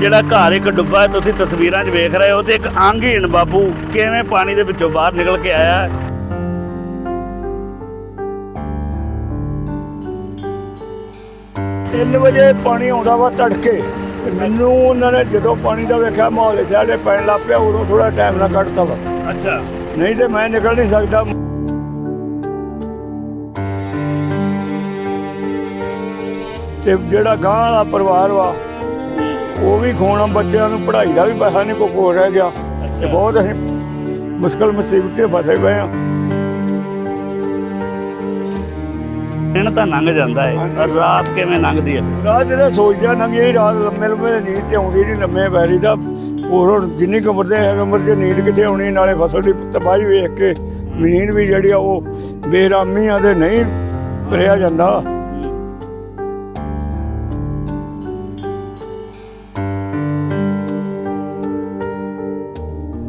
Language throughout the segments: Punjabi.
ਜਿਹੜਾ ਘਰ ਇੱਕ ਡੁੱਬਾ ਹੈ, ਤੁਸੀਂ ਤਸਵੀਰਾਂ 'ਚ ਵੇਖ ਰਹੇ ਹੋ ਤੇ ਇੱਕ ਅੰਗਹੀਣ ਬਾਪੂ ਕਿਵੇਂ ਪਾਣੀ ਦੇ ਵਿੱਚੋਂ ਬਾਹਰ ਨਿਕਲ ਕੇ ਆਇਆ ਹੈ। ਤਿੰਨ ਵਜੇ ਪਾਣੀ ਆਉਂਦਾ ਵਾ ਤੜਕੇ। ਤੇ ਮੈਨੂੰ ਉਹਨਾਂ ਨੇ ਜਦੋਂ ਪਾਣੀ ਦਾ ਵੇਖਿਆ ਮਾਹੌਲ ਸਾਡੇ ਪੈਣ ਲੱਗ ਪਿਆ ਉਦੋਂ ਥੋੜਾ ਟਾਈਮ ਨਾਲ ਕੱਢਤਾ ਵਾ। ਅੱਛਾ। ਨਹੀਂ ਤੇ ਮੈਂ ਨਿਕਲ ਨਹੀਂ ਸਕਦਾ। ਤੇ ਜਿਹੜਾ ਗਾਂ ਵਾਲਾ ਪਰਿਵਾਰ ਵਾ ਉਹ ਵੀ ਖੋਣਾ ਬੱਚਿਆਂ ਨੂੰ ਪੜ੍ਹਾਈ ਦਾ ਵੀ ਪੈਸਾ ਨਹੀਂ ਕੋਈ ਕੋਲ ਰਹਿ ਗਿਆ। ਤੇ ਬਹੁਤ ਅਸੀਂ ਮੁਸ਼ਕਲ ਮੁਸੀਬਤ 'ਚ ਫਸੇ ਪਏ ਆ। ਦਿਨ ਤਾਂ ਲੰਘ ਜਾਂਦਾ ਹੈ ਪਰ ਰਾਤ ਕਿਵੇਂ ਲੰਘਦੀ ਹੈ ਰਾਤ ਜਿਹੜਾ ਸੋਚਦਾ ਨੰਗੀ ਰਾਤ ਲੰਮੇ ਲੰਮੇ ਨੀਂਦ ਤੇ ਆਉਂਦੀ ਨਹੀਂ ਲੰਮੇ ਪੈਰੀ ਦਾ। ਹੋਰ ਜਿੰਨੀ ਕੁ ਉਮਰ ਦੇ ਹੈ ਉਮਰ 'ਚ ਨੀਂਦ ਕਿੱਥੇ ਆਉਣੀ ਨਾਲੇ ਫਸਲ ਦੀ ਤਬਾਹੀ ਵੇਖ ਕੇ। ਜ਼ਮੀਨ ਵੀ ਜਿਹੜੀ ਆ ਉਹ ਬੇਰਾਮੀਆਂ ਦੇ ਨਹੀਂ ਭਰਿਆ ਜਾਂਦਾ।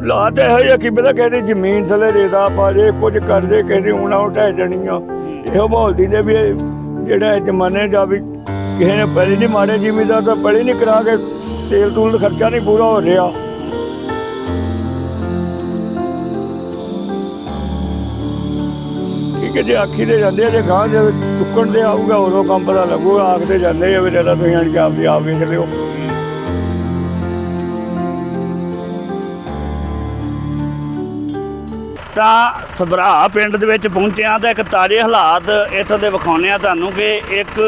ਲਾਟ ਇਹੋ ਜਿਹਾ ਕਿ ਪਤਾ ਕਹਿੰਦੇ ਜ਼ਮੀਨ ਥੱਲੇ ਰੇਤਾ ਪਾ ਜੇ ਕੁਝ ਕਰ ਜੇ ਕਹਿੰਦੇ ਹੁਣ ਉਹ ਢਹਿ ਜਾਣੀਆਂ। ਇਹੋ ਮਾਹੌਲ ਦੀ ਨੇ ਵੀ ਜਿਹੜਾ ਇਹ ਜ਼ਮਾਨੇ ਦਾ ਵੀ ਕਿਸੇ ਨੇ ਪਹਿਲੇ ਨਹੀਂ ਮਾਰੇ ਜ਼ਿਮੀਦਾਰ ਤਾਂ ਪਹਿਲੇ ਨਹੀਂ ਕਰਾ ਕੇ ਤੇਲ ਤੂਲ ਦਾ ਖਰਚਾ ਨਹੀਂ ਪੂਰਾ ਹੋ ਰਿਹਾ। ਹੈ ਜੇ ਆਖੀ ਦੇ ਜਾਂਦੇ ਜੇ ਗਾਂ ਦੇ ਚੁੱਕਣ ਦੇ ਆਊਗਾ ਉਦੋਂ ਕੰਮ ਪਤਾ ਲੱਗੂਗਾ ਆਖਦੇ ਜਾਂਦੇ ਆ ਵੀ ਜਿਹੜਾ ਤੁਸੀਂ ਆਣ ਕੇ ਆਪਦੀ ਆਪ ਵੇਖ ਲਿਓ। ਤਾਂ ਸਭਰਾ ਪਿੰਡ ਦੇ ਵਿੱਚ ਪਹੁੰਚਿਆ ਤਾਂ ਇੱਕ ਤਾਜ਼ੇ ਹਾਲਾਤ ਇੱਥੋਂ ਦੇ ਵਿਖਾਉਂਦੇ ਆ ਤੁਹਾਨੂੰ ਕਿ ਇੱਕ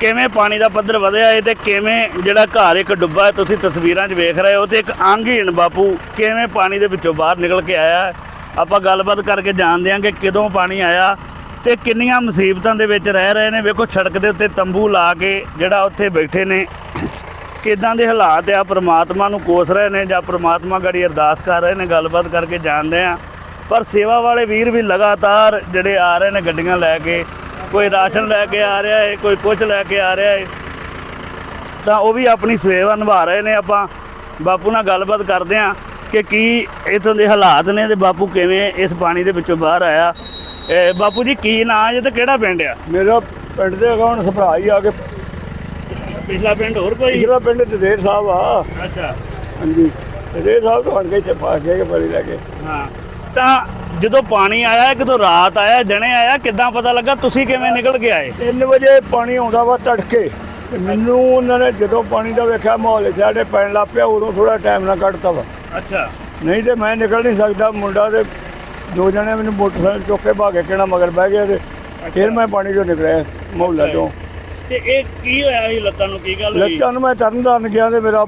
ਕਿਵੇਂ ਪਾਣੀ ਦਾ ਪੱਧਰ ਵਧਿਆ ਹੈ ਤੇ ਕਿਵੇਂ ਜਿਹੜਾ ਘਰ ਇੱਕ ਡੁੱਬਾ ਹੈ, ਤੁਸੀਂ ਤਸਵੀਰਾਂ 'ਚ ਵੇਖ ਰਹੇ ਹੋ ਤੇ ਇੱਕ ਅੰਗਹੀਣ ਬਾਪੂ ਕਿਵੇਂ ਪਾਣੀ ਦੇ ਵਿੱਚੋਂ ਬਾਹਰ ਨਿਕਲ ਕੇ ਆਇਆ ਆਪਾਂ ਗੱਲਬਾਤ ਕਰਕੇ ਜਾਣਦੇ ਹਾਂ ਕਿ ਕਦੋਂ ਪਾਣੀ ਆਇਆ ਤੇ ਕਿੰਨੀਆਂ ਮੁਸੀਬਤਾਂ ਦੇ ਵਿੱਚ ਰਹਿ ਰਹੇ ਨੇ। ਵੇਖੋ ਸੜਕ ਦੇ ਉੱਤੇ ਤੰਬੂ ਲਾ ਕੇ ਜਿਹੜਾ ਉੱਥੇ ਬੈਠੇ ਨੇ। ਕਿਦਾਂ ਦੇ ਹਾਲਾਤ ਆ ਪ੍ਰਮਾਤਮਾ ਨੂੰ ਕੋਸ ਰਹੇ ਨੇ ਜਾਂ ਪ੍ਰਮਾਤਮਾ ਗੜੀ ਅਰਦਾਸ ਕਰ ਰਹੇ ਨੇ ਗੱਲਬਾਤ ਕਰਕੇ ਜਾਣਦੇ ਆ ਪਰ ਸੇਵਾ ਵਾਲੇ ਵੀਰ ਵੀ ਲਗਾਤਾਰ ਜਿਹੜੇ ਆ ਰਹੇ ਨੇ ਗੱਡੀਆਂ ਲੈ ਕੇ ਕੋਈ ਰਾਸ਼ਨ ਲੈ ਕੇ ਆ ਰਿਹਾ ਹੈ ਕੋਈ ਕੁਝ ਲੈ ਕੇ ਆ ਰਿਹਾ ਹੈ ਤਾਂ ਉਹ ਵੀ ਆਪਣੀ ਸੇਵਾ ਨਿਭਾ ਰਹੇ ਨੇ। ਆਪਾਂ ਬਾਪੂ ਨਾਲ ਗੱਲਬਾਤ ਕਰਦੇ ਆ ਕਿ ਕੀ ਇਥੋਂ ਦੇ ਹਾਲਾਤ ਨੇ ਤੇ ਬਾਪੂ ਕਿਵੇਂ ਇਸ ਪਾਣੀ ਦੇ ਵਿੱਚੋਂ ਬਾਹਰ ਆਇਆ। ਇਹ ਬਾਪੂ ਜੀ ਕੀ ਨਾਂ ਜੇ ਤੇ ਕਿਹੜਾ ਪਿੰਡ ਆ? ਮੇਰਾ ਪਿੰਡ ਦੇ ਅਗਾਉਣ ਸਭਰਾ ਹੀ ਆ ਕੇ ਪਿਛਲਾ ਪਿੰਡ ਹੋਰ ਕੋਈ? ਪਿਛਲਾ ਪਿੰਡ ਦਦੇਰ ਸਾਹਿਬ ਆ। ਅੱਛਾ। ਹਾਂਜੀ। ਦਦੇਰ ਸਾਹਿਬ ਤੋਂ ਹਟ ਕੇ ਇੱਥੇ ਪਾ ਕੇ ਬੜੀ ਲੈ ਕੇ। ਹਾਂ। ਤਾਂ ਜਦੋਂ ਪਾਣੀ ਆਇਆ ਕਿਦੋਂ ਰਾਤ ਆਇਆ ਜਣੇ ਆਇਆ ਕਿੱਦਾਂ ਪਤਾ ਲੱਗਾ? ਤੁਸੀਂ ਕਿਵੇਂ ਨਿਕਲ ਕੇ ਆਏ? 3 ਵਜੇ ਪਾਣੀ ਆਉਂਦਾ ਵਾ ਤੜਕੇ। ਤੇ ਮੈਨੂੰ ਉਹਨਾਂ ਨੇ ਜਦੋਂ ਪਾਣੀ ਦਾ ਵੇਖਿਆ ਮਾਹੌਲ ਸਾਡੇ ਪੈਣ ਲੱਗ ਪਿਆ ਉਦੋਂ ਥੋੜਾ ਟਾਈਮ ਨਾਲ ਕੱਢਤਾ ਵਾ। ਅੱਛਾ। ਨਹੀਂ ਤੇ ਮੈਂ ਨਿਕਲ ਨਹੀਂ ਸਕਦਾ ਮੁੰਡਾ ਤੇ ਦੋ ਜਣੇ ਮੈਨੂੰ ਮੋਟਰਸਾਈਕਲ ਚੁੱਕ ਕੇ ਭਾਗੇ ਕਿਹੜਾ ਮਗਰ ਬਹਿ ਗਿਆ ਤੇ ਫਿਰ ਮੈਂ ਪਾਣੀ ਚੋਂ ਨਿਕਲਿਆ ਮਹੌਲਾ ਚੋਂ। ਤੇ ਇਹ ਕੀ ਹੋਇਆ ਸੀ? ਲੱਤਾਂ ਨੂੰ ਕੀ ਗੱਲ ਹੋਈ? ਲੱਤਾਂ ਨੂੰ ਮੈਂ ਤਰਨਤਾਰਨ ਗਿਆ ਤੇ ਮੇਰਾ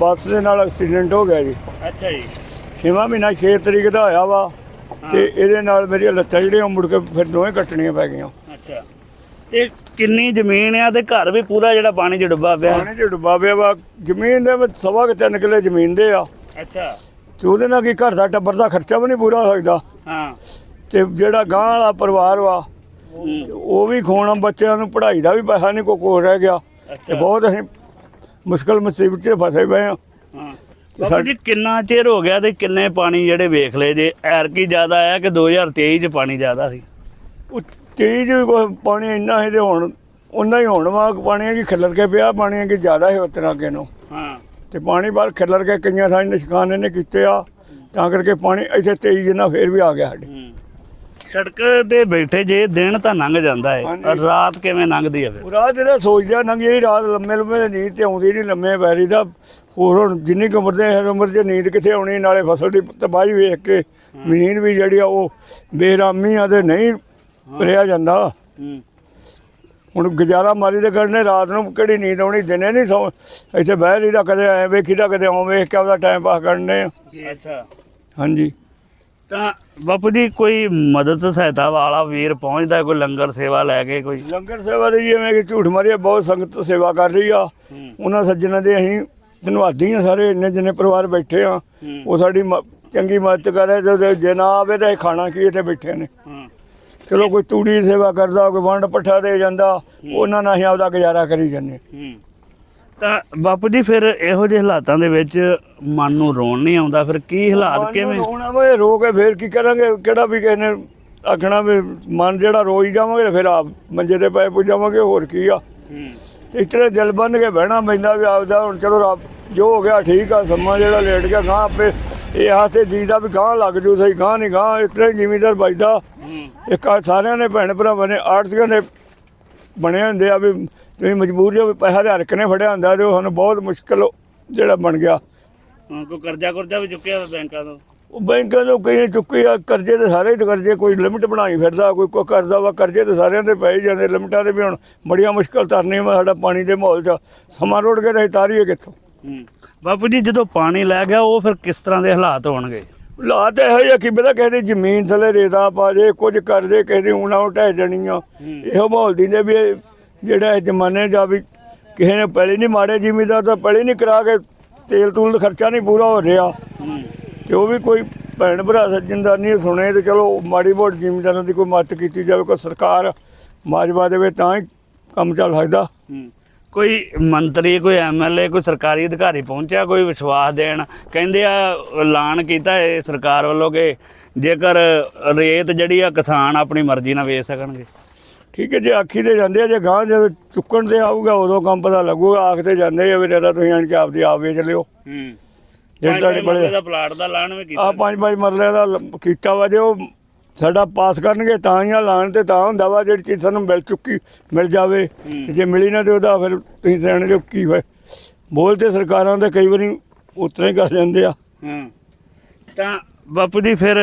ਬੱਸ ਦੇ ਨਾਲ ਐਕਸੀਡੈਂਟ ਹੋ ਗਿਆ ਜੀ। ਅੱਛਾ ਜੀ। ਛੇਵਾਂ ਮਹੀਨਾ 6 ਤਰੀਕ ਦਾ ਹੋਇਆ ਵਾ ਤੇ ਇਹਦੇ ਨਾਲ ਮੇਰੀਆਂ ਲੱਤਾਂ ਜਿਹੜੀਆਂ ਉਹ ਮੁੜ ਕੇ ਫਿਰ ਦੋਵੇਂ ਕੱਟਣੀਆਂ ਪੈ ਗਈਆਂ। ਅੱਛਾ। ਤੇ ਕਿੰਨੀ ਜ਼ਮੀਨ ਆ ਤੇ ਘਰ ਵੀ ਪੂਰਾ ਜਿਹੜਾ ਪਾਣੀ 'ਚ ਡੁੱਬਾ ਪਿਆ? ਪਾਣੀ 'ਚ ਡੁੱਬਾ ਪਿਆ ਵਾ। ਜ਼ਮੀਨ ਦੇ ਵਿੱਚ ਸਵਾ ਕੁ ਤਿੰਨ ਕਿੱਲੇ ਜ਼ਮੀਨ ਦੇ ਆ। ਅੱਛਾ। ਤੇ ਉਹਦੇ ਨਾਲ ਕੀ ਘਰ ਦਾ ਟੱਬਰ ਦਾ ਖਰਚਾ ਵੀ ਨਹੀਂ ਪੂਰਾ ਹੋ ਸਕਦਾ। ਹਾਂ। ਤੇ ਜਿਹੜਾ ਗਾਂ ਵਾਲਾ ਪਰਿਵਾਰ ਵਾ ਉਹ ਵੀ ਖੋਣਾ ਬੱਚਿਆਂ ਨੂੰ ਪੜ੍ਹਾਈ ਦਾ ਵੀ ਪੈਸਾ ਨਹੀਂ ਕੋਈ ਕੋਲ ਰਹਿ ਗਿਆ। ਤੇ ਬਹੁਤ ਅਸੀਂ ਮੁਸ਼ਕਲ ਮੁਸੀਬਤ 'ਚ ਫਸੇ ਪਏ ਆ। ਹਾਂ। ਬਾਬਾ ਜੀ ਕਿੰਨਾ ਚਿਰ ਹੋ ਗਿਆ ਤੇ ਕਿੰਨੇ ਪਾਣੀ ਜਿਹੜੇ ਵੇਖ ਲਏ? ਜੇ ਐਰਕੀ ਜ਼ਿਆਦਾ ਆਇਆ ਕਿ 2023 'ਚ ਪਾਣੀ ਜ਼ਿਆਦਾ ਸੀ? ਉਹ ਤੇਜ਼ ਵੀ ਕੋਈ ਪਾਣੀ ਇੰਨਾ ਹੈ ਤੇ ਹੁਣ ਉਹਨਾਂ ਹੀ ਹੁਣ ਵਾ ਪਾਣੀ ਹੈ ਕਿ ਖਿਲਰ ਕੇ ਪਿਆ ਪਾਣੀ ਹੈ ਕਿ ਜ਼ਿਆਦਾ ਹੈ ਉਤਨਾ ਅੱਗੇ ਨੂੰ। ਹਾਂ। ਤੇ ਪਾਣੀ ਬਾਹਰ ਖਿਲਰ ਕੇ ਕਈਆਂ ਥਾਂ ਨਿਸ਼ਕਾਨ ਇਹਨੇ ਕੀਤੇ ਆ ਤਾਂ ਕਰਕੇ ਪਾਣੀ ਇੱਥੇ ਤੇਜ਼ ਜਿੰਨਾ ਫੇਰ ਵੀ ਆ ਗਿਆ ਸਾਡੇ। ਸੜਕ ਤੇ ਬੈਠੇ ਜੇ ਦਿਨ ਤਾਂ ਲੰਘ ਜਾਂਦਾ ਹੈ। ਪਰ ਰਾਤ ਕਿਵੇਂ ਲੰਘਦੀ ਹੈ ਫਿਰ? ਰਾਤ ਜਿਹੜਾ ਸੋਚਦਾ ਨੰਗੀ ਰਾਤ ਲੰਮੇ ਲੰਮੇ ਨੀਂਦ ਤੇ ਆਉਂਦੀ ਨਹੀਂ ਲੰਮੇ ਪੈਰੀ ਦਾ। ਹੋਰ ਹੁਣ ਜਿੰਨੀ ਕੁ ਉਮਰ ਦੇ ਹੈ ਉਮਰ 'ਚ ਨੀਂਦ ਕਿੱਥੇ ਆਉਣੀ ਨਾਲੇ ਫਸਲ ਦੀ ਤਬਾਹੀ ਵੇਖ ਕੇ ਜ਼ਮੀਨ ਵੀ ਜਿਹੜੀ ਆ ਉਹ ਬੇਰਾਮੀਆਂ ਦੇ ਨਹੀਂ ਭਰਿਆ ਜਾਂਦਾ। ਹੁਣ ਗੁਜ਼ਾਰਾ ਮਾਰੀ ਦੇ ਕਰਨੇ ਰਾਤ ਨੂੰ ਕਿਹੜੀ ਨੀਂਦ ਆਉਣੀ ਦਿਨੇ ਨਹੀਂ ਸੌ ਇੱਥੇ ਬਹਿ ਲਈਦਾ ਕਦੇ ਐ ਵੇਖੀਦਾ ਕਦੇ ਆਉਂ ਵੇਖ ਕੇ ਆਪਦਾ ਟਾਈਮ ਪਾਸ ਕਰਨੇ ਆ। ਅੱਛਾ। ਹਾਂਜੀ। ਤਾਂ ਬਾਪੂ ਜੀ ਕੋਈ ਮਦਦ ਸਹਾਇਤਾ ਵਾਲਾ ਵੀਰ ਪਹੁੰਚਦਾ ਕੋਈ ਲੰਗਰ ਸੇਵਾ ਲੈ ਕੇ ਕੋਈ? ਲੰਗਰ ਸੇਵਾ ਦੇ ਜਿਵੇਂ ਕਿ ਝੂਠ ਮਾਰੀਏ ਬਹੁਤ ਸੰਗਤ ਸੇਵਾ ਕਰ ਰਹੀ ਆ। ਉਹਨਾਂ ਸੱਜਣਾਂ ਦੇ ਅਸੀਂ ਧੰਨਵਾਦੀ ਆ ਸਾਰੇ ਇੰਨੇ ਜਿੰਨੇ ਪਰਿਵਾਰ ਬੈਠੇ ਆ। ਉਹ ਸਾਡੀ ਮ- ਚੰਗੀ ਮਦਦ ਕਰੇ ਤੇ ਜੇ ਨਾ ਆਵੇ ਤਾਂ ਇਹ ਖਾਣਾ ਕੀ ਇੱਥੇ ਬੈਠੇ ਨੇ? ਚਲੋ ਕੋਈ ਤੂੜੀ ਦੀ ਸੇਵਾ ਕਰਦਾ ਕੋਈ ਵੰਡ ਪੱਠਾ ਦੇ ਜਾਂਦਾ ਉਹਨਾਂ ਨਾਲ ਅਸੀਂ ਆਪਦਾ ਗੁਜ਼ਾਰਾ ਕਰੀ ਜਾਂਦੇ ਹੂੰ। ਤਾਂ ਬਾਪੂ ਜੀ ਫਿਰ ਇਹੋ ਜਿਹੇ ਹਾਲਾਤਾਂ ਦੇ ਵਿੱਚ ਮਨ ਨੂੰ ਰੋਣ ਨਹੀਂ ਆਉਂਦਾ? ਫਿਰ ਕੀ ਹਾਲਾਤ ਕਿਵੇਂ? ਹੁਣ ਵੇ ਰੋ ਕੇ ਫੇਰ ਕੀ ਕਰਾਂਗੇ? ਕਿਹੜਾ ਵੀ ਕਿਸੇ ਨੇ ਆਖਣਾ ਵੀ ਮਨ ਜਿਹੜਾ ਰੋਈ ਜਾਵਾਂਗੇ ਫਿਰ ਆਪ ਮੰਜੇ ਤੇ ਪਏ ਪੁੱਜਾਵਾਂਗੇ ਹੋਰ ਕੀ ਆ? ਇਸ ਤਰ੍ਹਾਂ ਦਿਲ ਬੰਨ ਕੇ ਬਹਿਣਾ ਪੈਂਦਾ ਵੀ ਆਪਦਾ ਹੁਣ ਚਲੋ ਰੱਬ ਜੋ ਹੋ ਗਿਆ ਠੀਕ ਆ ਸਮਾਂ ਜਿਹੜਾ ਲੇਟ ਗਿਆ ਗਾਂ ਆਪੇ ਇਹ ਹਾਸੇ ਜੀ ਦਾ ਵੀ ਗਾਂ ਲੱਗ ਜੂ ਸਹੀ ਗਾਂ ਨਹੀਂ ਗਾਂ ਇਸ ਤਰ੍ਹਾਂ ਜ਼ਿਮੀਂਦਾਰ ਵੱਜਦਾ। ਇੱਕ ਸਾਰਿਆਂ ਨੇ ਭੈਣ ਭਰਾਵਾਂ ਨੇ ਆੜਤੀਆਂ ਨੇ ਬਣੇ ਹੁੰਦੇ ਆ ਵੀ ਤੁਸੀਂ ਮਜਬੂਰ ਜੋ ਪੈਸਾ ਦੇ ਹਰਕ ਨੇ ਫੜਿਆ ਹੁੰਦਾ ਤੇ ਉਹ ਸਾਨੂੰ ਬਹੁਤ ਮੁਸ਼ਕਲ ਜਿਹੜਾ ਬਣ ਗਿਆ। ਹਾਂ, ਕੋਈ ਕਰਜ਼ਾ ਕੁਰਜ਼ਾ ਵੀ ਚੁੱਕਿਆ ਬੈਂਕਾਂ ਤੋਂ? ਉਹ ਬੈਂਕਾਂ ਤੋਂ ਕਈ ਚੁੱਕੇ ਆ ਕਰਜ਼ੇ ਤੇ ਸਾਰੇ ਤੇ ਕਰਜ਼ੇ ਕੋਈ ਲਿਮਟ ਬਣਾਈ ਫਿਰਦਾ ਕੋਈ ਕੋ ਕਰਦਾ ਵਾ ਕਰਜ਼ੇ ਤੇ ਸਾਰਿਆਂ ਦੇ ਪਏ ਜਾਂਦੇ ਲਿਮਟਾਂ ਦੇ ਵੀ ਹੁਣ ਬੜੀਆਂ ਮੁਸ਼ਕਲ ਤਰਨੇ ਵਾ ਸਾਡਾ ਪਾਣੀ ਦੇ ਮਾਹੌਲ 'ਚ। ਸਮਾਂ ਰੋੜ ਕੇ ਤੇ ਤਾਰੀਏ ਕਿੱਥੋਂ? ਬਾਪੂ ਜੀ ਜਦੋਂ ਪਾਣੀ ਲੈ ਗਿਆ ਉਹ ਫਿਰ ਕਿਸ ਤਰ੍ਹਾਂ ਦੇ ਹਾਲਾਤ ਹੋਣਗੇ? ਹਾਲਾਤ ਇਹੋ ਜਿਹੇ ਕਿ ਪਤਾ ਕਿਸੇ ਦੀ ਜ਼ਮੀਨ ਥੱਲੇ ਰੇਤਾ ਪਾ ਜੇ ਕੁਝ ਕਰਦੇ ਕਿਸੇ ਦੀ ਊਣਾ ਉਟਾਇ ਜਾਣੀਆਂ ਇਹੋ ਮਾਹੌਲ ਦੀ ਨੇ ਵੀ ਜਿਹੜਾ ਇਸ ਜ਼ਮਾਨੇ ਦਾ ਵੀ ਕਿਸੇ ਨੇ ਪਹਿਲੇ ਨਹੀਂ ਮਾੜੇ ਜ਼ਿਮੀਦਾਰ ਤਾਂ ਪਹਿਲੇ ਨਹੀਂ ਕਰਾ ਕੇ ਤੇਲ ਤੂਲ ਦਾ ਖਰਚਾ ਨਹੀਂ ਪੂਰਾ ਹੋ ਰਿਹਾ। ਹੂੰ ਤੇ ਉਹ ਵੀ ਕੋਈ ਭੈਣ ਭਰਾ ਸੱਜਣਦਾਰ ਨਹੀਂ ਸੁਣੇ ਤੇ ਚਲੋ ਮਾੜੀ ਮੋਟੀ ਜ਼ਿਮੀਦਾਰਾਂ ਦੀ ਕੋਈ ਮਦਦ ਕੀਤੀ ਜਾਵੇ, ਕੋਈ ਸਰਕਾਰ ਮਾਜਵਾ ਦੇਵੇ ਤਾਂ ਹੀ ਕੰਮ ਚੱਲ ਸਕਦਾ। ਕੋਈ ਮੰਤਰੀ, ਕੋਈ ਐਮਐਲਏ ਕੋਈ ਸਰਕਾਰੀ ਅਧਿਕਾਰੀ ਪਹੁੰਚਿਆ, ਕੋਈ ਵਿਸ਼ਵਾਸ ਦੇਣ? ਕਹਿੰਦੇ ਆ, ਐਲਾਨ ਕੀਤਾ ਹੈ ਸਰਕਾਰ ਵੱਲੋਂ ਕਿ ਜੇਕਰ ਰੇਤ ਜਿਹੜੀ ਆ ਕਿਸਾਨ ਆਪਣੀ ਮਰਜ਼ੀ ਨਾਲ ਵੇਚ ਸਕਣਗੇ। ਠੀਕ ਹੈ ਜੇ ਆਖੀ ਤੇ ਜਾਂਦੇ ਆ ਜੇ ਗਾਂ ਜਦੋਂ ਚੁੱਕਣ ਤੇ ਆਊਗਾ ਉਦੋਂ ਕੰਮ ਪਤਾ ਲੱਗੂਗਾ ਆਖ ਤੇ ਜਾਂਦੇ ਆ ਵੀ ਰੇਤਾ ਤੁਸੀਂ ਆਣ ਕੇ ਆਪਦੀ ਆਪ ਵੇਚ ਲਿਓ। ਹੂੰ। ਜਿਹੜੇ ਤੁਹਾਡੇ ਬੜੇ ਦਾ ਪਲਾਟ ਦਾ ਐਲਾਨ ਵੀ ਕੀਤਾ। ਆ ਪੰਜ ਪੰਜ ਮਰਲੇ ਦਾ ਲ- ਕੀਤਾ ਵਾ ਜੇ ਉਹ ਸਾਡਾ ਪਾਸ ਕਰਨਗੇ ਤਾਂ ਹੀ ਐਲਾਨ ਤੇ ਤਾਂ ਹੁੰਦਾ ਵਾ ਜਿਹੜੀ ਚੀਜ਼ ਸਾਨੂੰ ਮਿਲ ਚੁੱਕੀ ਮਿਲ ਜਾਵੇ ਤੇ ਜੇ ਮਿਲੀ ਨਾ ਤੇ ਉਹਦਾ ਫਿਰ ਤੁਸੀਂ ਸਿਆਣੇ ਜੋ ਕੀ ਹੋਏ ਬੋਲ ਤੇ ਸਰਕਾਰਾਂ ਦੇ ਕਈ ਵਾਰੀ ਉਤਰੇ ਕਰ ਜਾਂਦੇ ਆ। ਹਾਂ। ਤਾਂ ਬਾਪੂ ਜੀ ਫਿਰ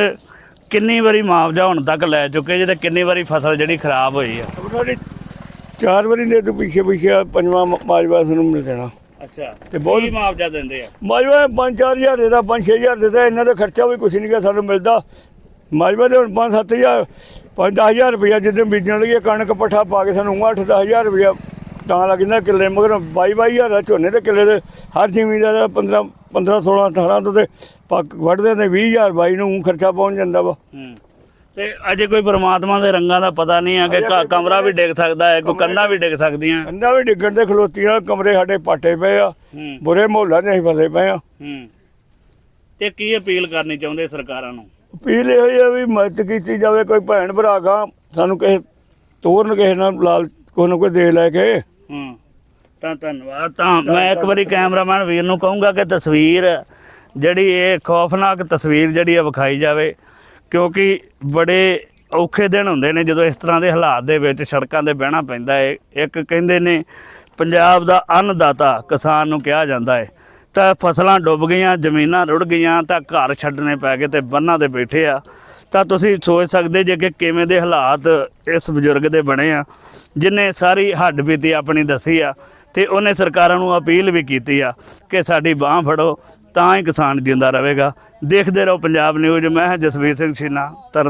ਕਿੰਨੀ ਵਾਰੀ ਮੁਆਵਜ਼ਾ ਹੁਣ ਤੱਕ ਲੈ ਚੁੱਕੇ ਜੇ ਤੇ ਕਿੰਨੀ ਵਾਰੀ ਫਸਲ ਜਿਹੜੀ ਖਰਾਬ ਹੋਈ ਆ? ਸਾਡੀ ਚਾਰ ਵਾਰੀ ਦੇ ਤੋਂ ਪਿੱਛੇ ਪਿੱਛੇ ਆ ਪੰਜਵਾਂ ਮਾਜਵਾ ਸਾਨੂੰ ਮਿਲ ਜਾਣਾ ਅੱਛਾ ਤੇ ਬਹੁਤ- ਕੀ ਮੁਆਵਜ਼ਾ ਦਿੰਦੇ ਆ? ਮਾਜਵਾ 5-4000 ਦੇਦਾ 5-6000 ਦੇਦਾ ਇਹਨਾਂ ਦਾ ਖਰਚਾ ਵੀ ਕੁਛ ਨਹੀਂ ਗਾ ਸਾਨੂੰ ਮਿਲਦਾ। ਮਾਜਵਾ ਦੇ ਹੁਣ 5-7000 5-10000 ਰੁਪਇਆ ਜਿੱਦਾਂ ਬੀਜਣ ਲੱਗੇ ਕਣਕ ਪੱਠਾ ਪਾ ਕੇ ਸਾਨੂੰ 8-10000 ਰੁਪਇਆ ਤਾਂ ਲੱਗਦਾ ਕਿੱਲੇ ਮਗਰ 22-22000 ਦਾ ਝੋਨੇ ਦੇ ਕਿੱਲੇ ਦੇ ਹਰ ਜ਼ਿਮੀਂਦਾਰ ਦਾ 15 15 16 18 ਤੋਂ ਤੇ ਪੱਕ ਵੱਢਦੇ ਨੇ 20000 ਬਾਈ ਨੂੰ ਊਂ ਖਰਚਾ ਪਹੁੰਚ ਜਾਂਦਾ ਵਾ। ਤੇ ਅਜੇ ਕੋਈ ਪ੍ਰਮਾਤਮਾ ਦੇ ਰੰਗਾਂ ਦਾ ਪਤਾ ਨਹੀਂ ਆ ਕਿ ਕਮਰਾ ਵੀ ਡਿੱਗ ਸਕਦਾ ਹੈ ਕੋਈ ਕੰਨਾਂ ਵੀ ਡਿੱਗ ਸਕਦੀਆਂ। ਕੰਧਾਂ ਵੀ ਡਿੱਗਣ ਦੇ ਖਲੋਤੀਆਂ ਕਮਰੇ ਸਾਡੇ ਪਾਟੇ ਪਏ ਆ ਬੁਰੇ ਮਾਹੌਲਾਂ ਅਸੀਂ ਫਸੇ ਪਏ ਆ। ਤੇ ਕੀ ਅਪੀਲ ਕਰਨੀ ਚਾਹੁੰਦੇ ਸਰਕਾਰਾਂ ਨੂੰ? ਅਪੀਲ ਇਹ ਹੋਈ ਆ ਵੀ ਮਦਦ ਕੀਤੀ ਜਾਵੇ ਕੋਈ ਭੈਣ ਭਰਾ ਗਾ ਸਾਨੂੰ ਕਿਸੇ ਤੋਰਨ ਕਿਸੇ ਨਾਲ ਲਾਲ ਕੋਈ ਨਾ ਕੋਈ ਦੇ ਲੈ ਕੇ ਹੂੰ। ਤਾਂ ਧੰਨਵਾਦ। ਤਾਂ ਮੈਂ ਇੱਕ ਵਾਰੀ ਕੈਮਰਾਮੈਨ ਵੀਰ ਨੂੰ ਕਹੂੰਗਾ ਕਿ ਤਸਵੀਰ ਜਿਹੜੀ ਇਹ ਖੌਫਨਾਕ ਤਸਵੀਰ ਜਿਹੜੀ ਆ ਵਿਖਾਈ ਜਾਵੇ ਕਿਉਂਕਿ ਬੜੇ ਔਖੇ ਦਿਨ ਹੁੰਦੇ ਨੇ ਜਦੋਂ ਇਸ ਤਰ੍ਹਾਂ ਦੇ ਹਾਲਾਤ ਦੇ ਵਿੱਚ ਸੜਕਾਂ ਤੇ ਬਹਿਣਾ ਪੈਂਦਾ ਹੈ ਇੱਕ ਕਹਿੰਦੇ ਨੇ ਪੰਜਾਬ ਦਾ ਅੰਨਦਾਤਾ ਕਿਸਾਨ ਨੂੰ ਕਿਹਾ ਜਾਂਦਾ ਹੈ ਤਾਂ ਫਸਲਾਂ ਡੁੱਬ ਗਈਆਂ ਜ਼ਮੀਨਾਂ ਰੁੜ ਗਈਆਂ ਤਾਂ ਘਰ ਛੱਡਣੇ ਪੈ ਗਏ ਤੇ ਬੰਨਾਂ ਤੇ ਬੈਠੇ ਆ। ਤਾਂ ਤੁਸੀਂ ਸੋਚ ਸਕਦੇ ਜੇ ਕਿ ਕਿਵੇਂ ਦੇ ਹਾਲਾਤ ਇਸ ਬਜ਼ੁਰਗ ਦੇ ਬਣੇ ਆ, ਜਿਨੇ ਸਾਰੀ ਹੱਡ ਬੀਤੀ ਆਪਣੀ ਦੱਸੀ ਆ ਤੇ ਉਹਨੇ ਸਰਕਾਰਾਂ ਨੂੰ ਅਪੀਲ ਵੀ ਕੀਤੀ ਆ ਕਿ ਸਾਡੀ ਬਾਹ ਫੜੋ, ਤਾਂ ਹੀ ਕਿਸਾਨ ਜਿੰਦਾ ਰਹੇਗਾ। ਦੇਖਦੇ ਰਹੋ ਪੰਜਾਬ ਨਿਊਜ਼, ਮੈਂ ਜਸਵੀਰ ਸਿੰਘ ਛੀਨਾ, ਤਰਨ